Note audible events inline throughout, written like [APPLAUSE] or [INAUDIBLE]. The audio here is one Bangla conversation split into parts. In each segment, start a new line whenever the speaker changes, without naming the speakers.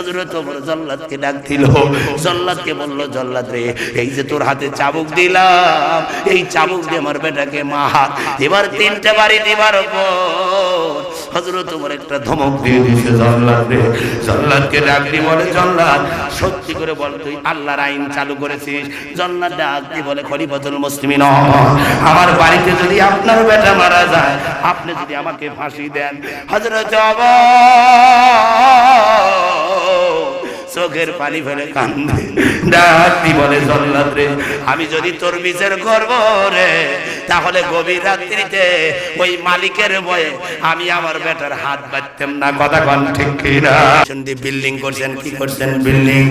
হজরত ওমর জল্লাদকে ডাক দিল জল্লাদকে বলল, জল্লাদ রে, এই যে তোর হাতে চাবুক দিলাম, এই চাবুক দিয়ে আমার বেটাকে মার এবার তিনটা বাড়ি দিবার পর হজরত ওমর একটা ধমক দিয়ে দিয়েছে, জল্লাদ রে, জল্লাদকে ডাক দিয়ে বলে, জল্লাদ, সত্যি করে বল তুই আল্লাহর আইন চালু করেছিস। জল্লাদ ডাক দিয়ে বলে, খলিফাতুল মুসলিমিন, আমার বাড়িতে যদি আপনার বেটা মারা যায়, আপনি যদি আমাকে ফাঁসি দেন। হজরত চোখের পানি ফেলে কান্দে। ডাকি বলে জল্লাদ রে আমি যদি তোর বিচার গর্ব রে তাহলে গভীর রাত্রিতে ওই মালিকের বয়ে আমি আমার বেটার হাত বাঁধতাম না, কথা কন ঠিক কিনা? শুনতে বিল্ডিং করছেন, কি করছেন বিল্ডিং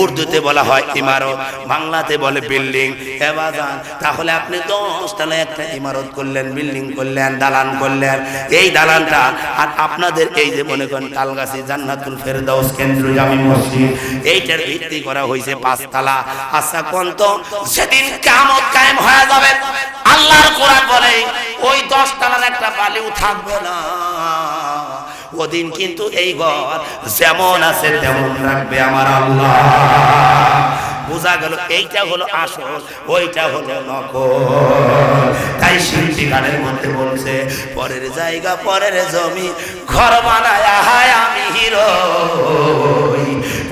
উর্দুতে বলা হয় ইমারত, বাংলাতে বলে বিল্ডিং এবাজান তাহলে আপনি দশ তালে একটা ইমারত করলেন বিল্ডিং করলেন, দালান করলেন। এই দালানটা, আর আপনাদের এই যে মনে করেন তালগাছি জান্নাতুল ফেরদাউস কেন্দ্র জামি মসজিদ, এইটার ভিত্তি করা হয়েছে পাঁচতলা। আচ্ছা কোন তো? সেদিন কিয়ামত কায়েম হয়ে যাবে। আল্লাহর কোরআন বলে, ওই দশ তলার একটা বালিও থাকবে না। ওদিন কিন্তু এই ঘর যেমন আছে তেমন রাখবে আমার আল্লাহ। বোঝা গেল, এইটা হলো আসল, ওইটা হলো নকল। তাই শিল্পী গানের মধ্যে বলছে, পরের জায়গা, পরের জমি, ঘর বানায় হায় আমি হিরো।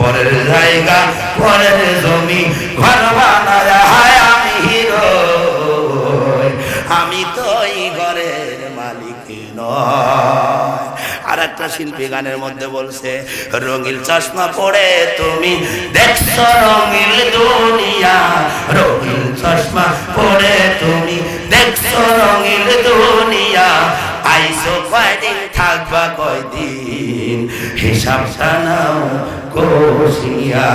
পরের জায়গা, পরের জমি, ঘর বানায় হায় আমি আমি তো এই ঘরের মালিক নয়। আর একটা শিল্পী গানের মধ্যে বলছে, রঙিল চশমা পড়ে তুমি দেখছ রঙিল দুনিয়া। রঙিল চশমা পড়ে তুমি দেখছ রঙিল দুনিয়া। আইসো কয়দিন, থাকবা কয়দিন? হিসাব নাও কোশিয়া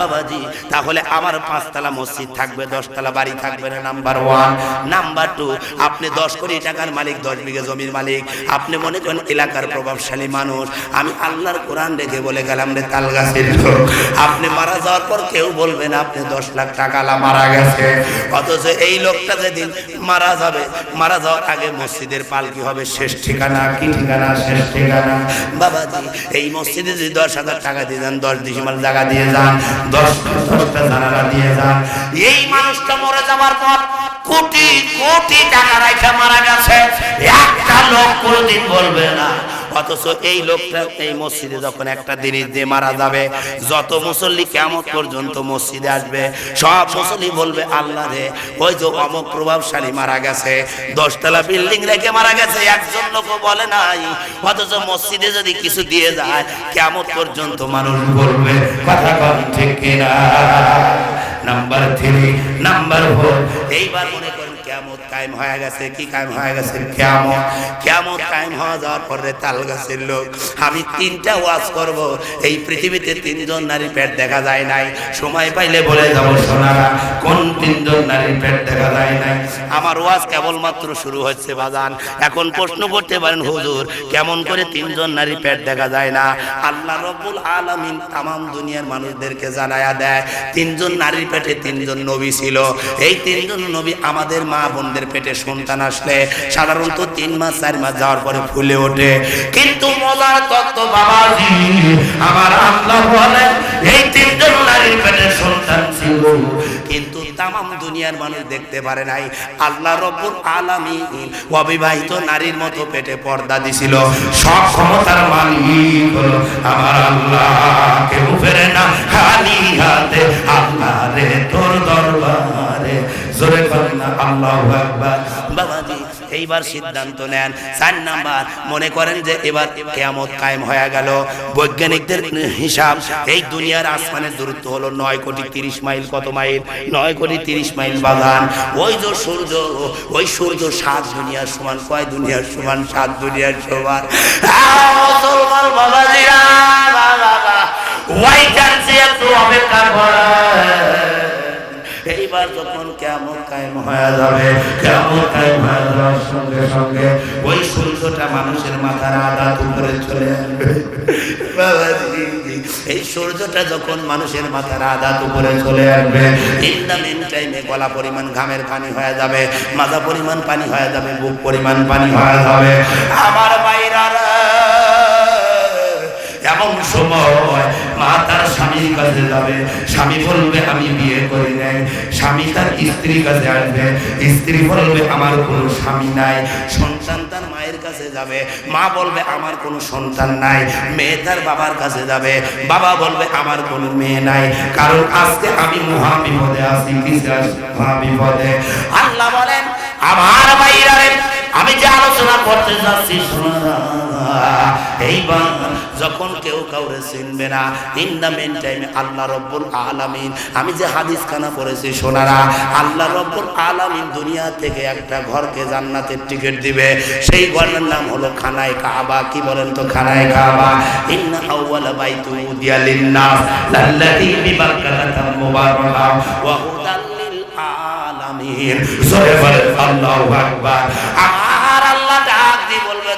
বাবাজি, তাহলে আমার পাঁচতলা মসজিদ থাকবে, দশতলা বাড়ি থাকবে না নাম্বার ওয়ান নাম্বার টু আপনি দশ কোটি টাকার মালিক, দশ বিঘে জমির মালিক। আপনি মনে করেন এলাকার প্রভাবশালী মানুষ। আমি আল্লাহর কোরআন রেখে বলে গেলাম রে, তাল গাছের লোক। আপনি মারা যাওয়ার পর কেউ বলবেন আপনি দশ লাখ টাকা মারা গেছে। অথচ এই লোকটা যেদিন মারা যাবে, মারা যাওয়ার আগে মসজিদের পালকি হবে শেষ ঠিকানা, কি ঠিকানা, শেষ ঠিকানা? বাবাজি, এই মসজিদে যদি দশ হাজার টাকা দিয়ে যান, দশ ডিসিমাল জায়গা দিয়ে যান দশ দশটা জানালা দিয়ে এই মানুষটা মরে যাওয়ার পর কোটি কোটি মারা গেছে। একটা লোক কোনোদিন বলবে না। অথচ এই লোকটা এই মসজিদে যখন একটা জিনিস দিয়ে মারা যাবে, যত মুসল্লি কেমন পর্যন্ত মসজিদে আসবে, সব মুসল্লি বলবে, আল্লাহ রে, ওই যে অমক প্রভাবশালী মারা গেছে, দশতলা বিল্ডিং রেখে মারা গেছে, একজন লোক বলে নাই। অথচ মসজিদে যদি কিছু দিয়ে যায় কেমন পর্যন্ত মানুষ বলবে, কথা কম ঠিক কিনা? নাম্বার থ্রি, নাম্বার ফোর, এইবার মনে কেমন কায়েম হয়ে গেছে, কি কায়েম হয়ে গেছে? কেমন কেমন কায়েম হওয়া যাওয়ার পরে তাল গাছের লোক, আমি তিনটা ওয়াজ করব। এই পৃথিবীতে তিনজন নারী পেট দেখা যায় নাই। সময় পাইলে বলে যাব, সোনারা, কোন তিনজন নারীর পেট দেখা যায় নাই? আমার ওয়াজ কেবলমাত্র শুরু হচ্ছে, বাজান। এখন প্রশ্ন করতে পারেন, হুজুর, কেমন করে তিনজন নারী পেট দেখা যায় না? আল্লাহ রব্বুল আলামিন তামাম দুনিয়ার মানুষদেরকে জানায়া দেয়, তিনজন নারীর পেটে তিনজন নবী ছিল। এই তিনজন নবী আমাদের মা বোনদের পেটে সন্তান আসলে সাধারণত তিন মাস, চার মাস যাওয়ার পরে ফুলে ওঠে। কিন্তু মজার তত্ত্ব বাবাজি, আমার আল্লাহ বলেন, এই তিনজন নারীর পেটে সন্তান ছিল। কিন্তু তামাম দুনিয়ার মানুষ দেখতে পারে নাই। আল্লাহ রব্বুল আলামিন অবিবাহিত নারীর মতো পেটে পর্দা দিছিল। সব ক্ষমতার মালিক আমার আল্লাহ কেউ ফেরে না খালি হাতে আল্লাহ রে তোর দরবারে। জোরে করেন না, আল্লাহু আকবার। বাবাজি, এইবার সিদ্ধান্ত নেন। চার নাম্বার, মনে করেন যে এবার কেয়ামত কায়েম হয়ে গেল। বৈজ্ঞানিকদের হিসাব, এই দুনিয়ার আসমানের দূরত্ব হলো নয় কোটি তিরিশ মাইল। কত মাইল? নয় কোটি তিরিশ মাইল বাগান। ওই যে সূর্য, ওই সূর্য সাত দুনিয়ার সমান। কয় দুনিয়ার সমান? সাত দুনিয়ার সমান। মুসলমান বাবাজিরা বাবা ওই চান্সে একটু অপেক্ষা করেন এইবার যখন কেমন কায়েম হয়ে যাবে কেমন কায়েম হয়ে যাওয়ার সঙ্গে সঙ্গে ওই সূর্যটা মানুষের মাথার আঘাত উপরে চলে আসবে। [LAUGHS] বাবাজি এই সূর্যটা যখন মানুষের মাথার আঘাত উপরে চলে আসবে ইন দ্য মেন টাইমে গলা পরিমাণ ঘামের পানি হয়ে যাবে মাথা পরিমাণ পানি হয়ে যাবে বুক পরিমাণ পানি হয়ে যাবে। আমার বাইরারা এমন সময় মা তার স্বামীর কাছে যাবে। স্বামী বলবে, আমি বিয়ে করি নাই। স্বামী তার স্ত্রীর কাছে আসবে। স্ত্রী বলবে, আমার কোনো স্বামী নাই। সন্তান তার মায়ের কাছে যাবে। মা বলবে, আমার কোনো সন্তান নাই। মেয়ে তার বাবার কাছে যাবে। বাবা বলবে, আমার কোনো মেয়ে নাই। কারণ আজকে আমি মহা বিপদে আছি মহা বিপদে আল্লাহ বলেন, আমার বাইরা আমি যে আলোচনা করতে যাচ্ছি এইবার যখন কেউ কাউরে চিনবে না ইন দ্য মেন টাইমে আল্লাহ রব্বুল আলামিন, আমি যে হাদিস খানা পড়েছি সোনারা আল্লাহ রব্বুল আলামিন দুনিয়া থেকে একটা ঘরকে জান্নাতের টিকিট দিবে। সেই ঘরের নাম হলো খানায় কাবা। কি বলেন তো খানায় কাবা? ইন্না আউওয়ালা বাইতু উদিয়া লিন্নাস লাল্লাযী বিবারকাতাতা মুবারাকা ওয়া হুদাল লিল আলামিন। আল্লাহু আকবার আমার আল্লাহ ডাক দিয়ে বলবে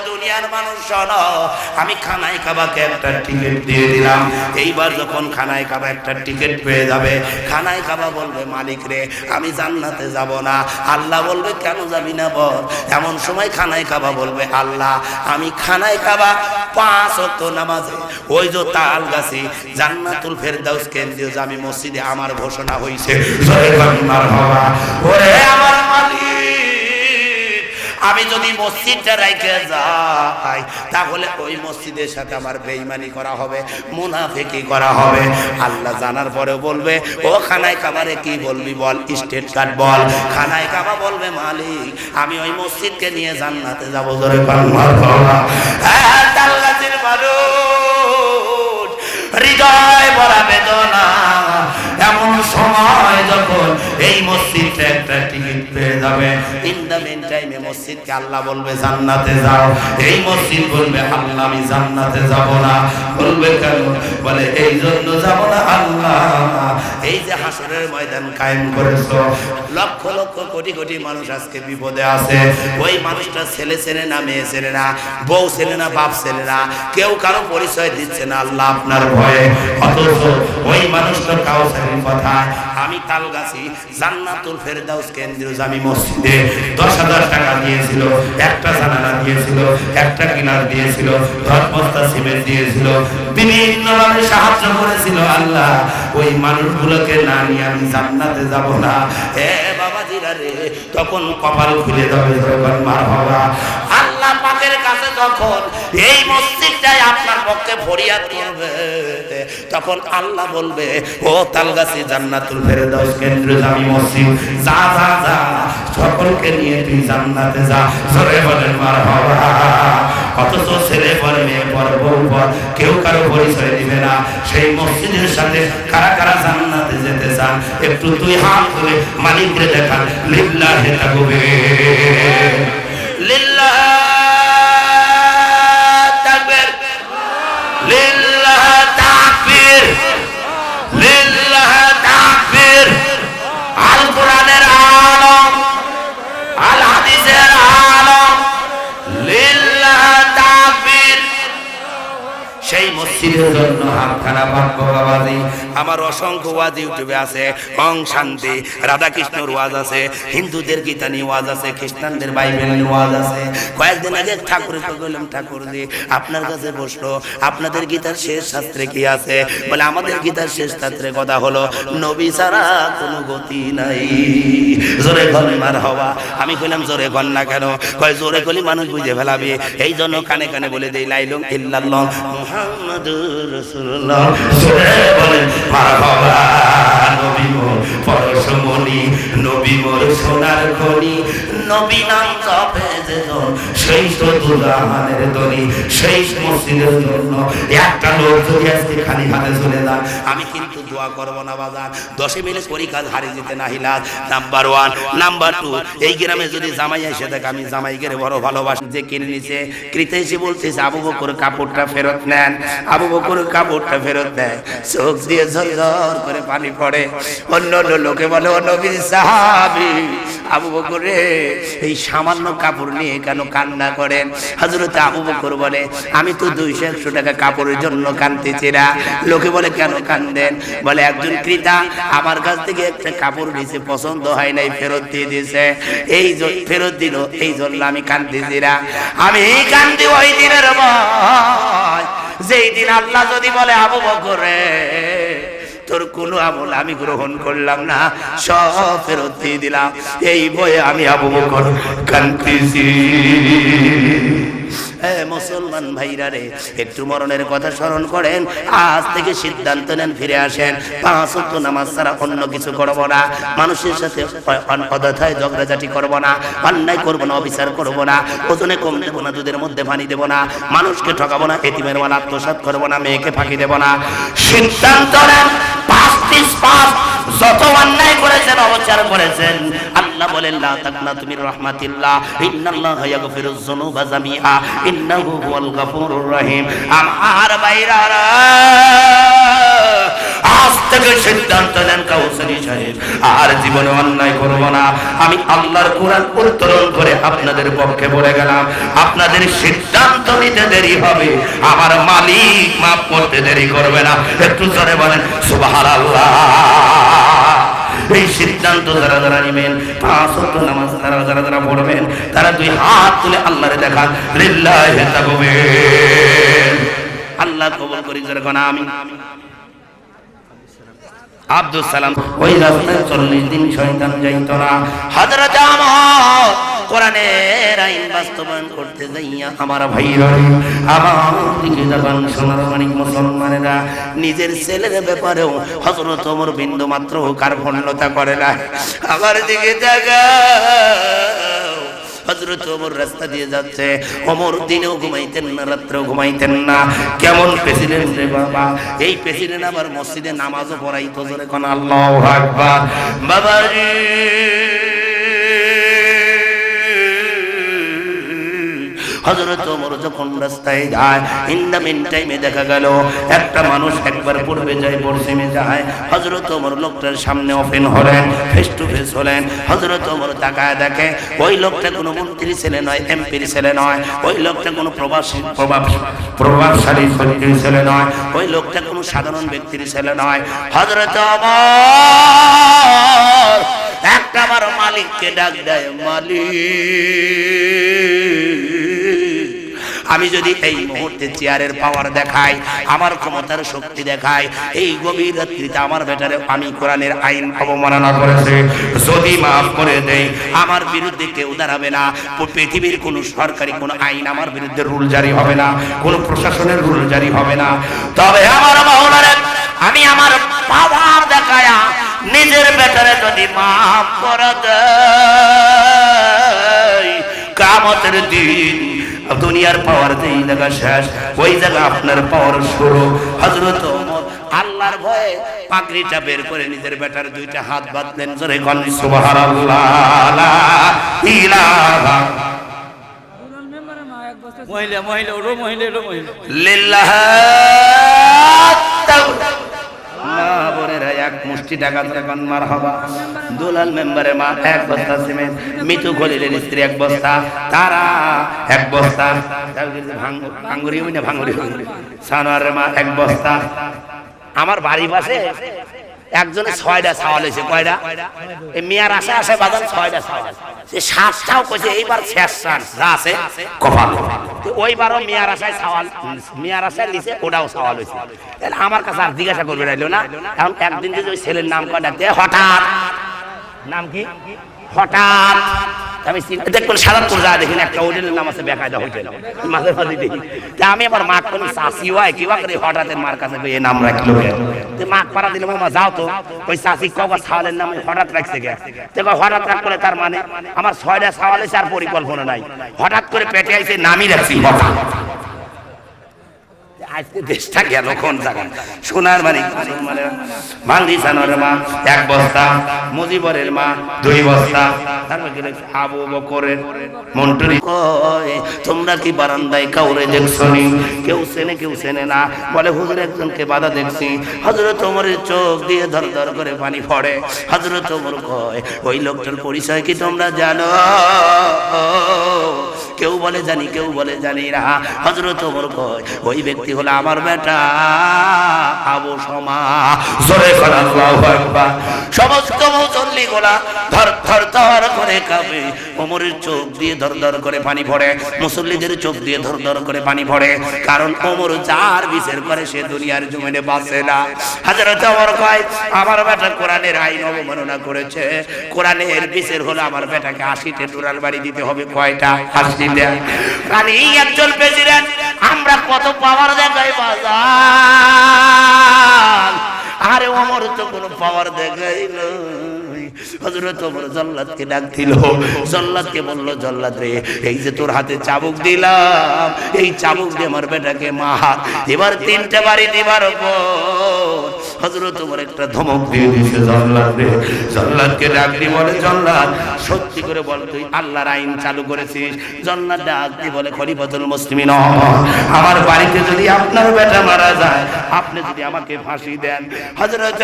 মানুষ আমি খানায় কাবাকে একটা টিকিট দিয়ে দিলাম। এইবার যখন খানায় কাবা একটা টিকিট পেয়ে যাবে খানায় কাবা বলবে, মালিক রে, আমি জান্নাতে যাব না। আল্লাহ বলবে, কেন যাবি না বল? এমন সময় খানায় কাবা বলবে, আল্লাহ, আমি খানায় কাবা পাঁচ অক্ত নামাজে। ওই যে তাল গাছি জান্নাতুল ফেরদাউস কেন্দ্রীয় জামি মসজিদে, আমার ঘোষণা হয়েছে ওরে আমার মালিক! আমি যদি মসজিদটা রেখে যাই, তাহলে ওই মসজিদের সাথে আমার বেইমানি করা হবে, মুনাফেকি করা হবে। আল্লাহ জানার পরে বলবে, ও খানায় কাবারে কি বলবি বল, স্টেট কার্ড বল। খানায় কাবা বলবে, মালিক, আমি ওই মসজিদকে নিয়ে জান্নাতে যাব, জোরে হ্যাঁ গাছের মানুষ, হৃদয় ভরা বেদনা, এমন সময় যখন এই মসজিদটা একটা টিকিট পেয়ে যাবে। ইন দ্য মেন টাইমে মসজিদকে আল্লাহ বলবে জান্নাতে যাও। এই মসজিদ বলবে আল্লাহ আমি জান্নাতে যাব না। বলবে কেন? বলে এই জন্য যাব না আল্লাহ। এই যে হাসরের ময়দান কায়েম করেছ লক্ষ লক্ষ কোটি কোটি মানুষ আজকে বিপদে আছে। ওই মানুষটা ছেলে ছেলে না মেয়ে ছেলে না বউ ছেলে না বাপ ছেলে না কেউ কারও পরিচয় দিচ্ছে না আল্লাহ আপনার ভয়ে। অথচ ওই মানুষটা কাউসারির কথা আমি তালগাছি জান্নাতুল ফেরদাউস কেন্দ্রীয় জামি মসজিদে দশ হাজার টাকা দিয়েছিল, একটা জানালা দিয়েছিল, একটা কিনার দিয়েছিল দশ সিমেন্ট দিয়েছিল, বিভিন্ন ভাবে সাহায্য করেছিল। আল্লাহ, ওই মানুষগুলোকে না নিয়ে আমি জান্নাতে যাব না। এ বাবাজিরা রে, তখন কপাল খুলে যাবে যখন মার হবা তখন এই মসজিদটাই আপনার পক্ষে ফরিয়াদ করবে, তখন আল্লাহ বলবে, ও তালগাছি জান্নাতুল ফেরদাউস, কেন্দ্র জামি মসজিদ, যা যা যা, সকলকে নিয়ে তুই জান্নাতে যা। জোরে বলেন, মারহাবা। অথচ ছেলে পর, মেয়ে পর, বউ পর, কেউ কারও পরিচয় দিবে না। সেই মসজিদের সাথে কারা কারা জান্নাতে যেতে চান, একটু তুই হাত ধরে মালিকরে দেখান, লিল্লাহে থাকবে আমার অসংখ্য ওয়াজ ইউটিউবে আছে। অং শান্তি, রাধাকৃষ্ণর ওয়াজ আছে, হিন্দুদের গীতা নিয়ে ওয়াজ আছে, খ্রিস্টানদের বাইবেল নিয়ে ওয়াজ আছে। কয়েকদিন আগে ঠাকুরকে বললাম, ঠাকুরজি, আপনার কাছে বসল আপনাদের গীতার শেষ শাস্ত্রে কি আছে? বলে, আমাদের গীতার শেষ শাস্ত্রে কথা হলো, নবী ছাড়া কোনো গতি নাই। জোরে গন্নার হওয়া। আমি কইলাম, জোরে গন্না কেন? কয়, জোরে কলি মানুষ বুঝে ফেলাবে। এই জন্য কানে কানে বলে দেই লাইলুম ইল্লাল্লাহ মুহাম্মাদুর রাসূলুল্লাহ। জোরে বলেন মারহাবা নবী মোর নবী মোর সোনার খনি, নবী নাম জপে যেজন সেই তো দুজাহানের দনি সেই মসজিদের জন্য একটা লোক যদি আজকে খালি হাতে চলে যান আমি কিন্তু দোয়া করব না বাজার দশে মিলে করি কাজ হারিয়ে যেতে না হিলাদ নাম্বার ওয়ান নাম্বার টু এই গ্রামে যদি জামাই এসে দেখ আমি জামাই গেলে বড় ভালোবাসি, যে কিনে নিছে। ক্রেতা এসে বলতেছে, আবু বকর কাপড়টা ফেরত নেন, আবু বকর কাপড়টা ফেরত দেয়। চোখ দিয়ে ঝরঝর করে পানি পড়ে। অন্য অন্য লোকে বলে ও নবীর সাহাবি আবু বকর, এই সামান্য কাপড় নিয়ে কেন কান্না করেন? হজরত আবু বকর বলে, আমি তো দুইশো একশো টাকা কাপড়ের জন্য কানতেছি না লোকে বলে, কেন কান্দেন বলে, একজন ক্রেতা আমার কাছ থেকে একটা কাপড় নিয়েছে পছন্দ হয় নাই, ফেরত দিয়ে দিয়েছে এই ফেরত দিল, এই জন্য আমি কান্দিছি না আমি কান্দি ওই দিনের যেই দিন আল্লাহ যদি বলে, আবু বকরে তোর কোনো আমল আমি গ্রহণ করলাম না। সব ফেরত দিয়ে দিলাম। এই বয়ে আমি আবু বকর মুসলমান ভাইরা রে, একটু মরণের কথা স্মরণ করেন, আজ থেকে সিদ্ধান্ত নেন, ফিরে আসেন। পাঁচ ওয়াক্ত নামাজ ছাড়া অন্য কিছু করব না। মানুষের সাথে অযথায় ঝগড়াঝাটি করব না। অন্যায় করব না, অবিচার করব না। ওজনে কম দেবো না, দুধের মধ্যে পানি দেব না। মানুষকে ঠকাবো না, এতিমের মাল আত্মসাৎ করব না, মেয়েকে ফাঁকি দেব না। সিদ্ধান্ত নেন, পাঁচ পাঁচ। যত অন্যায় করেছেন, অবচার করেছেন, আল্লাহ বলেন, লা তাকনাতু মির রাহমাতিল্লাহ, ইন্নাল্লাহা ইয়াগফিরুয যুনুবা জামিআ, ইন্নাহু হুয়াল গাফুরুর রহিম। আমার বাইরারা আজ থেকে সিদ্ধান্ত নেন কাউসারি সাহেব, আর জীবনে অন্যায় করব না। আমি আল্লাহর কোরআন উত্তরণ করে আপনাদের পক্ষে বলে গেলাম, আপনাদের সিদ্ধান্ত নিতে দেরি হবে। আমার মালিক মাফ করতে দেরি করবে না। একটু জোরে বলেন, সুবহানাল্লাহ। এই সিদ্ধান্ত যারা যারা নেবেন, পাঁচ নামাজ তারা যারা যারা পড়বেন, তারা দুই হাত তুলে আল্লাহরে দেখান তাকবীর। আল্লাহ কবুল করি যেরকম আমি আব্দুল সালাম, ওই রাস্তায় চল্লিশ দিন শয়তান যাইত না। বাস্তবায়ন নিজের ছেলের ব্যাপারেও ওমর বিন্দু মাত্র কার্পণ্যতা করে না আমার দিকে তাকাও হজরত ওমর রাস্তা দিয়ে যাচ্ছে। ওমর দিনেও ঘুমাইতেন না, রাত্রেও ঘুমাইতেন না। কেমন প্রেসিডেন্ট রে বাবা। এই প্রেসিডেন্ট আবার মসজিদে নামাজও পড়াইতো জোরে কোন, আল্লাহ আকবার। বাবা রে হজরত ওমর যখন রাস্তায় যায় ইন দ্য মিন টাইমে দেখা গেল, একটা মানুষ একবার পূর্বে যায়, পশ্চিমে যায়। হজরত ওমর লোকটার সামনে ওপেন হলেন ফেস টু ফেস হলেন। হজরত ওমর তাকায় দেখে, ওই লোকটা কোনো মন্ত্রী ছেলে নয় এমপির ছেলে নয়, ওই লোকটা কোনো প্রবাসী প্রভাব প্রভাবশালী ব্যক্তির ছেলে নয়, ওই লোকটা কোনো সাধারণ ব্যক্তির ছেলে নয়। হজরত ওমর, একটা আমার মালিককে ডাক দেয়, মালিক আমি যদি এই মুহূর্তে চেয়ারের পাওয়ার দেখাই, আমার ক্ষমতার শক্তি দেখাই, এই গভীর রাত্রিতে আমার বেটারে আমি কোরআনের আইন অবমাননা করেছে। যদি মাফ করে দেই, আমার বিরুদ্ধে কেউ দাঁড়াবে না। পৃথিবীর কোনো সরকারি কোনো আইন আমার বিরুদ্ধে রুল জারি হবে না, কোনো প্রশাসনের রুল জারি হবে না। তবে আমার মাওলারে আমি আমার পাওয়ার দেখায়া নিজের বেটারে যদি মাফ করে দেয় কামতের দিন দুনিয়ার পাওয়ার যেই জায়গা শেষ ওই জায়গা আপনার পাওয়ার শুরু। হজরত আল্লাহর ভয়ে পাগড়িটা বের করে নিজের বেটার দুইটা হাত বাঁধলেন জোরে গণ সুবহানাল্লাহ
মহিলা মহিলা ওরও মহিলা এরও মহিলা।
লিল্লাহ না বোনেরা এক মুষ্টি টাকা তখন মার হবা দুলাল মেম্বারের মা, এক বস্তা সিমেন্ট মিতু খলিলের স্ত্রী এক বস্তা, তারা এক বস্তা। ভাঙ্গুরি না ভাঙ্গুরি সানোয়ারের মা এক বস্তা। আমার বাড়ির পাশে একজনে ছয়টা ছাওয়াল হয়েছে কয়টা? এই মেয়ার আসে আসে বাজার ছয়টা ছাওয়াল সে সাতটাও কইছে, এইবার শেষ চান্স, যা আছে কপাল ওইবারও মেয়ার আশায় ছাওয়াল মেয়ার আশায় লিছে ওটাও ছাওয়াল হয়েছে আমার কাছে আর জিজ্ঞাসা করবে রাইলো না? এখন একদিন যদি ওই ছেলের নাম কয় ডাকতে, হঠাৎ হঠাৎ। আমি যা দেখেন একটা হোটেলের নাম আছে বেকায়দা হোটেল। মাঝে মাঝে দেখি। তা আমি আবার মাক কোন চাষি হয়, কি করে হঠাৎ মার কাছে নাম রাখল তো মাক পাড়া দিলে, মামা, যাও তো। ওই চাষি কবা ছাওয়ালের নাম হঠাৎ রাখছে গে হঠাৎ রাখলে তার মানে আমার ছয়টা ছাওয়াল আর পরিকল্পনা নাই। হঠাৎ করে পেটে আইছে নামই রাখছি, হঠাৎ। মা, এক বস্তা মা, দুই বস্তা। তারপর কয়, তোমরা কি বারান্দায় কাউরে দেখছনি? কেউ চেনে কেউ চেনে না। বলে, হুজুর, একজনকে বাধা দেখছি। হজরত ওমরের চোখ দিয়ে ধর ধর করে পানি পড়ে। হজরত ওমর কয়, ওই লোকটার পরিচয় কি তোমরা জানো? কেউ বলে জানি, কেউ বলে জানি না। হজরত ওমর কয়, ওই ব্যক্তি হলো আমার বেটা। আবু সমা। জোরে আল্লাহু আকবার। সমস্ত মুসল্লি গোলা ধর ধর ধর করে কাঁপে। ওমরের চোখ দিয়ে ধর ধর করে পানি পড়ে মুসল্লিদের চোখ দিয়ে ধর ধর করে পানি পড়ে কারণ ওমর যার বিচার করে সে দুনিয়ার জমিনে বাঁচে না। হাজারত ওমর কয়, আমার বেটা কোরআনের আইন অবমাননা করেছে। কোরআনের বিচার হলো আমার বেটাকে আশিতে টুরাল বাড়ি দিতে হবে কয়টা? আশিতে। কারণ এই একজন প্রেসিডেন্ট হযরত ওমর জল্লাদকে ডাক দিল জল্লাদকে বলল, জল্লাদ রে, এই যে তোর হাতে চাবুক দিলাম, এই চাবুক দিয়ে আমার বেটাকে মার। এবার তিনটে বাড়ি দিবার পর হযরত ওমর একটা ধমক দিয়ে দিয়েছে, জল্লাদ রে, জল্লাদকে ডাক দিয়ে বলে, জল্লাদ, সত্যি করে বল তুই, আল্লাহর আইন চালু করেছিস। জল্লাদ ডাক দিয়ে বলে, খলিফাতুল মুসলিমিন, আমার বাড়িতে যদি আপনার বেটা মারা যায়, আপনি যদি আমাকে ফাঁসি দেন। হযরত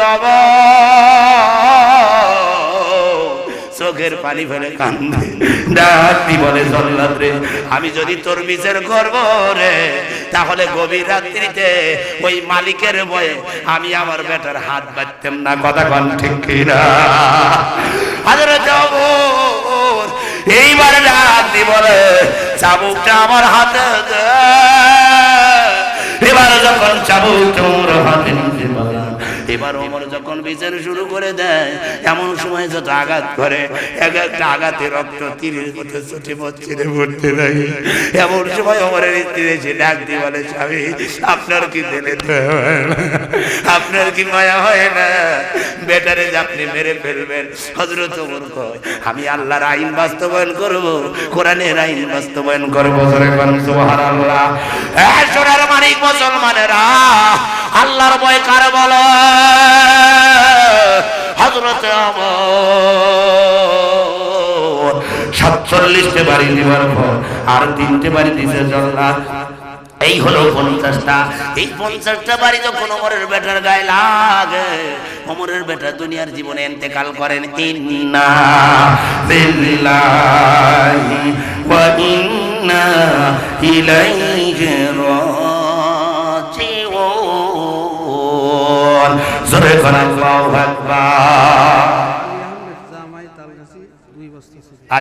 চোখের পানি ফেলে কান্দে ডাকি বলে জল্লাদ রে। আমি যদি তোর বিচার করব রে তাহলে গভীর রাত্রিতে ওই মালিকের বয়ে আমি আমার বেটার হাত বাঁধতাম না। কথা কন ঠিক কিনা? হযরত ওমর এইবার ডাকি বলে চাবুকটা আমার হাতে দে। এবার যখন চাবুক তোর হাতে এবার ওমর যখন বিচার শুরু করে দেয়, এমন সময় যত আঘাত করে, এক একটা আঘাতে রক্ত তীরের মতো ছুটে মচ্ছিরে পড়তে লাগে। এমন সময় ওমরের স্ত্রী এসে ডাক দিয়ে বলে, স্বামী, আপনার কি দিলে আপনার কি মায়া হয় না? বেটারে যে আপনি মেরে ফেলবেন। হজরত ওমর কয়, আমি আল্লাহর আইন বাস্তবায়ন করব, কোরআনের আইন বাস্তবায়ন করব। সুবহানাল্লাহ। সোনার মানিক মুসলমানেরা আল্লাহর ভয় কার বলো হজরত সাতচল্লিশটে বাড়ি দিবার পর আর তিনটে বাড়ি দিছে জল্লাদ এই হলো পঞ্চাশটা। এই পঞ্চাশটা বাড়ি যখন অমরের বেটার গায়ে লাগে, অমরের বেটা দুনিয়ার জীবনে এন্তেকাল করেন। ইন্না ইলাইহি রাজিউন। জোরে করে আল্লাহু আকবার